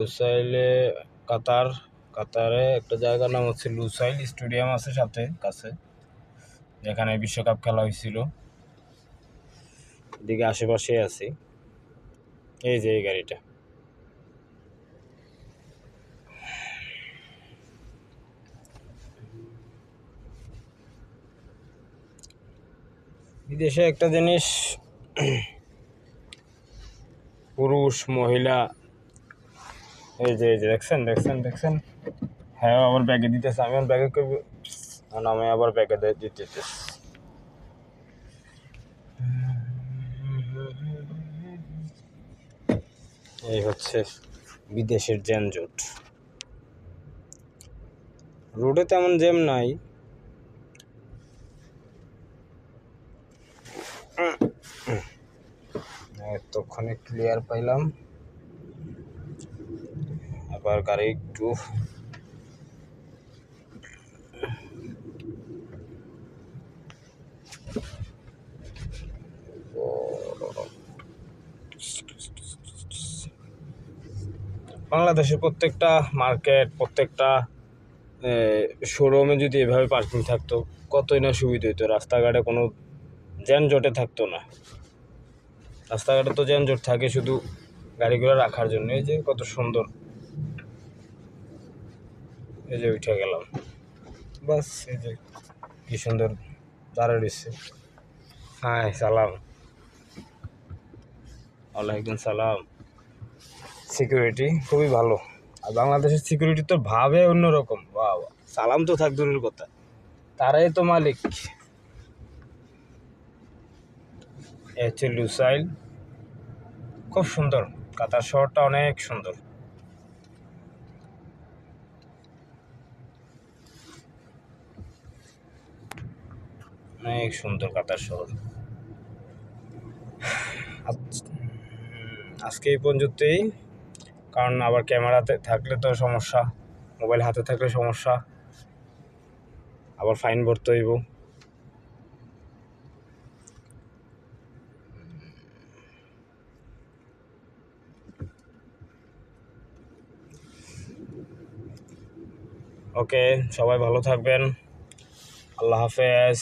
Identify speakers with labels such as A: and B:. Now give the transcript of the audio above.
A: লুসাইলে, কাতার, কাতারে একটা জায়গার নাম হচ্ছে লুসাইল স্টেডিয়াম আছে সাথে, কাছে, যেখানে বিশ্বকাপ খেলা হয়েছিল। এদিকে আশেপাশে আছি। এই যে এই গাড়িটা। বিদেশে একটা জিনিস, পুরুষ, মহিলা এই যে এই যে, দেখছেন দেখছেন দেখছেন? হ্যাঁ ও আবার ব্যাগে দিতেছে আমি আমার ব্যাগে করব। আমি আবার ব্যাগে দিতেছে। এই হচ্ছে বিদেশের যানজট রোডে তেমন জ্যাম নাই। এতক্ষণে ক্লিয়ার পাইলাম। আবার গাড়ি একটু বাংলাদেশের প্রত্যেকটা মার্কেট, প্রত্যেকটা শোরুমে যদি এভাবে পার্কিং থাকতো, কতই না সুবিধা হতো রাস্তাঘাটে কোনো যানজটে থাকতো না। রাস্তাঘাটে তো যানজট থাকে শুধু গাড়িগুলো রাখার জন্য এই যে কত সুন্দর। এই যে উঠে গেলাম। বাস এই যে কি সুন্দর দাঁড়া রয়েছে। হাই, সালাম। ওয়ালাইকুম সালাম। সিকিউরিটি খুবই ভালো। আর বাংলাদেশের সিকিউরিটি তো ভাবে অন্যরকম। বাহ। সালাম তো থাক দূরের কথা। তারাই তো মালিক। এ হচ্ছে লুসাইল খুব সুন্দর। কাতার শহরটা অনেক সুন্দর। অনেক সুন্দর কাতার শহর। আজ- আজকে এই পর্যন্তই। কারণ আবার ক্যামেরাতে থাকলে তো সমস্যা, মোবাইল হাতে থাকলে সমস্যা। আবার ফাইন ভরতে হইব। ওকে, সবাই ভালো থাকবেন। আল্লাহ হাফেজ।